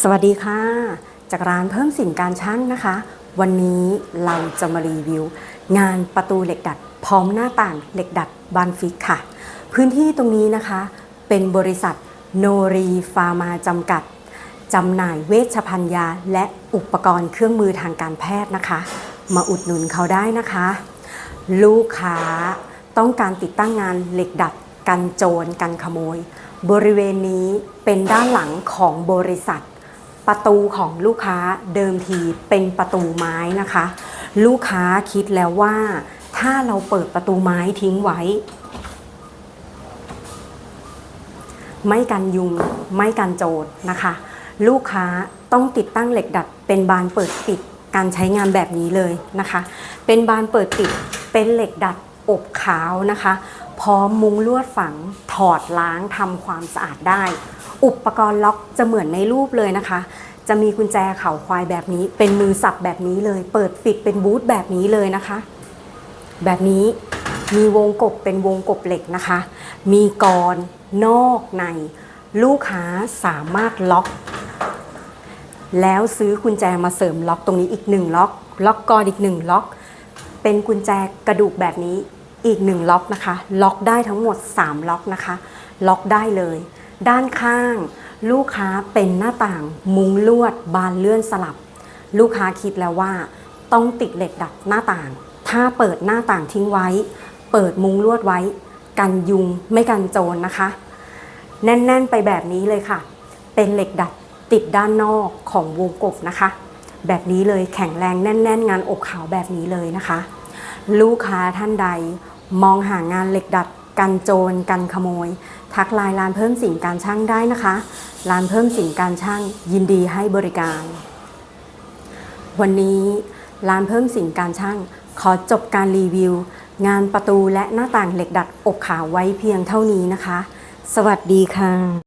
สวัสดีค่ะ จากร้านเพิ่มสินการช่างนะคะ วันนี้เราจะมารีวิว งานประตูเหล็กดัด พร้อมหน้าต่างเหล็กดัดบานฟิกค่ะ พื้นที่ตรงนี้นะคะ เป็นบริษัทโนรีฟาร์มาจำกัดจำหน่ายเวชภัณฑ์ยาและอุปกรณ์เครื่องมือทางการแพทย์นะคะ มาอุดหนุนเขาได้นะคะ ลูกค้าต้องการติดตั้งงานเหล็กดัดกันโจรกันขโมย บริเวณนี้เป็นด้านหลังของบริษัท ประตูของลูกค้าเดิมทีเป็นประตูไม้นะคะ ลูกค้าคิดแล้วว่า ถ้าเราเปิดประตูไม้ทิ้งไว้ ไม่กันยุงไม่กันโจรนะคะ ลูกค้าต้องติดตั้งเหล็กดัด เป็นบานเปิดปิดการใช้งานแบบนี้เลยนะคะ เป็นบานเปิดปิดเป็นเหล็กดัดอบขาวนะคะ พร้อมมุงลวดฝังถอดล้างทำความสะอาดได้ อุปกรณ์ล็อกจะเหมือนในรูปเลยนะคะ จะมีกุญแจเข่าควายแบบนี้ เป็นมือสับแบบนี้เลย เปิดปิดเป็นบูธแบบนี้เลยนะคะ แบบนี้มีวงกบเป็นวงกบเหล็กนะคะ มีกรนอกใน ลูกค้าสามารถล็อก แล้วซื้อกุญแจมาเสริมล็อกตรงนี้อีกหนึ่งล็อก ล็อกกรอีกหนึ่งล็อก เป็นกุญแจกระดูกแบบนี้อีกหนึ่งล็อกนะคะ ล็อกได้ทั้งหมด 3 ล็อกนะคะ ล็อกได้เลย ด้านข้าง ลูกค้าเป็นหน้าต่าง มุงลวด บานเลื่อนสลับ ลูกค้าคิดแล้วว่า ต้องติดเหล็กดัดหน้าต่าง ถ้าเปิดหน้าต่างทิ้งไว้ เปิดมุงลวดไว้ กันยุงไม่กันโจรนะคะ แน่น ๆ ไปแบบนี้เลยค่ะ เป็นเหล็กดัดติดด้านนอกของวงกบนะคะ แบบนี้เลยแข็งแรงแน่น ๆ งานอบขาวแบบนี้เลยนะคะ ลูกค้าท่านใด มองหางานเหล็กดัดกันโจรกันขโมย ทักไลน์ร้านเพิ่มสิ่งการช่างได้นะคะ ร้านเพิ่มสิ่งการช่างยินดีให้บริการ วันนี้ร้านเพิ่มสิ่งการช่างขอจบการรีวิว งานประตูและหน้าต่างเหล็กดัดอบขาวไว้เพียงเท่านี้นะคะ สวัสดีค่ะ